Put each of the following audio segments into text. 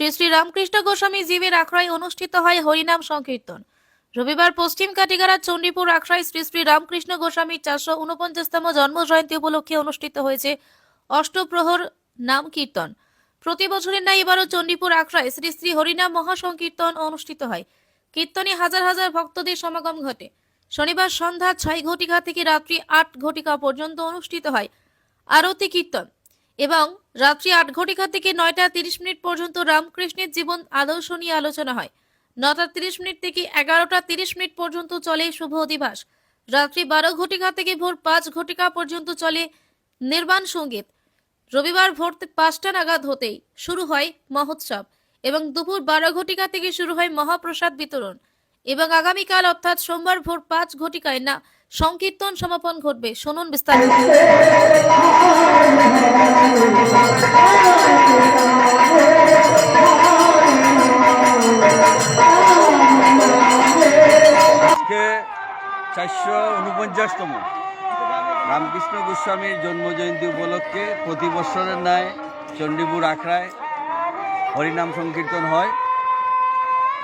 শ্রী শ্রী রামকৃষ্ণ গোস্বামী জীবের আখড়ায় অনুষ্ঠিত হয় হরিনাম সংকীর্তন। রবিবার পশ্চিম কাটিগাড়া চণ্ডীপুর আখড়ায় শ্রী শ্রী রামকৃষ্ণ গোস্বামীর চারশো উনপঞ্চাশতম জন্ম জয়ন্তী উপলক্ষে অনুষ্ঠিত হয়েছে অষ্টপ্রহর নাম কীর্তন। প্রতি বছরের ন্যায় এবারও চণ্ডীপুর আখড়ায় শ্রী শ্রী হরিনাম মহাসংকীর্তন অনুষ্ঠিত হয়। কীর্তনে হাজার হাজার ভক্তদের সমাগম ঘটে। শনিবার সন্ধ্যা ছয় ঘটিকা থেকে রাত্রি আট ঘটিকা পর্যন্ত অনুষ্ঠিত হয় আরতি কীর্তন। এবং রাত্রি আট ঘটিকা থেকে নয়টা তিরিশ মিনিট পর্যন্ত রামকৃষ্ণের জীবন আদর্শ নিয়ে আলোচনা হয়। নটা তিরিশ মিনিট থেকে এগারোটা তিরিশ মিনিট পর্যন্ত চলে শুভ অধিবাস। রাত্রি বারো ঘটিকা থেকে ভোর পাঁচ ঘটিকা পর্যন্ত চলে নির্বাণ সংগীত। রবিবার ভোর পাঁচটা নাগাদ হতেই শুরু হয় মহোৎসব এবং দুপুর বারো ঘটিকা থেকে শুরু হয় মহাপ্রসাদ বিতরণ। এবং আগামীকাল অর্থাৎ সোমবার ভোর পাঁচ ঘটিকায় না, সংকীর্তন সমাপন ঘটবে। শুনুন বিস্তারিত। চারশো উনপঞ্চাশতম রামকৃষ্ণ গোস্বামীর জন্মজয়ন্তী উপলক্ষে প্রতি বছরের ন্যায় চণ্ডীপুর আখড়ায় হরিনাম সংকীর্তন হয়।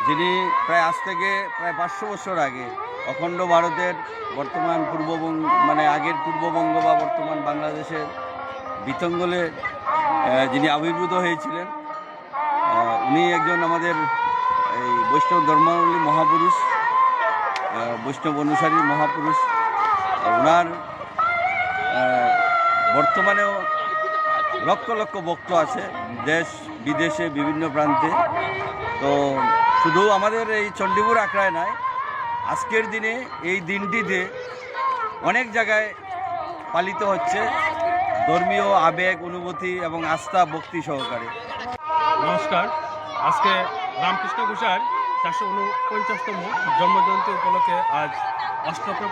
যিনি প্রায় আজ থেকে প্রায় পাঁচশো বছর আগে অখণ্ড ভারতের বর্তমান পূর্ববঙ্গ মানে আগের পূর্ববঙ্গ বা বর্তমান বাংলাদেশের বিতঙ্গলে যিনি আবির্ভূত হয়েছিলেন উনি একজন আমাদের এই বৈষ্ণব ধর্মাবলী মহাপুরুষ বৈষ্ণব অনুসারী মহাপুরুষ। ওনার বর্তমানেও লক্ষ লক্ষ ভক্ত আছে, দেশ বিদেশে, বিভিন্ন প্রান্তে। তো শুধু আমাদের এই চণ্ডীপুর আখড়ায় নয়, আজকের দিনে এই দিনটিতে অনেক জায়গায় পালিত হচ্ছে ধর্মীয় আবেগ, অনুভূতি এবং আস্থা, ভক্তি সহকারে। নমস্কার। আজকে রামকৃষ্ণ ঘোষার চারশো উনপঞ্চাশতম জন্মজয়ন্তী উপলক্ষে আজ অষ্টপ্র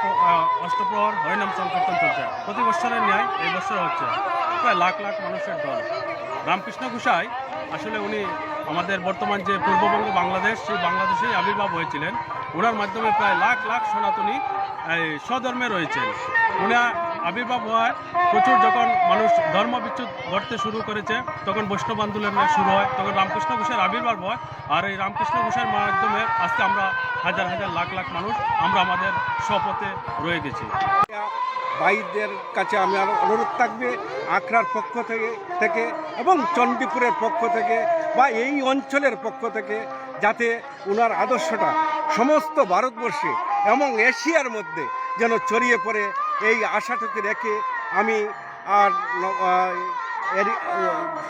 অষ্টপ্রহর হরিনাম সংকীর্তন চলছে। প্রতি বছরের ন্যায় এই বছর হচ্ছে প্রায় লাখ লাখ মানুষের দল। রামকৃষ্ণ ঘোষাই আসলে উনি আমাদের বর্তমান যে পূর্ববঙ্গ বাংলাদেশ, সেই বাংলাদেশেই আবির্ভাব হয়েছিলেন। ওনার মাধ্যমে প্রায় লাখ লাখ সনাতনী এই স্বধর্মে রয়েছেন। উনার আবির্ভাব হওয়ায় প্রচুর যখন মানুষ ধর্ম বিচ্যুত ঘটতে শুরু করেছে, তখন বৈষ্ণব আন্দোলন শুরু হয়, তখন রামকৃষ্ণ ঘোষের আবির্ভাব হয়। আর এই রামকৃষ্ণ ঘোষের মাধ্যমে আজকে আমরা হাজার হাজার লাখ লাখ মানুষ আমরা আমাদের স্বপথে রয়ে গেছি। ভাইদের কাছে আমি আরও অনুরোধ থাকবে, আখড়ার পক্ষ থেকে থেকে এবং চণ্ডীপুরের পক্ষ থেকে বা এই অঞ্চলের পক্ষ থেকে যাতে ওনার আদর্শটা সমস্ত ভারতবর্ষে এবং এশিয়ার মধ্যে যেন ছড়িয়ে পড়ে এই আশাটুকু রেখে আমি আর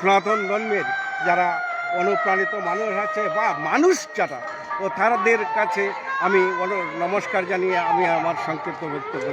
সনাতন ধর্মের যারা অনুপ্রাণিত মানুষ আছে বা মানুষ যারা, ও তাদের কাছে আমি নমস্কার জানিয়ে আমি আমার সংক্ষিপ্ত বক্তব্য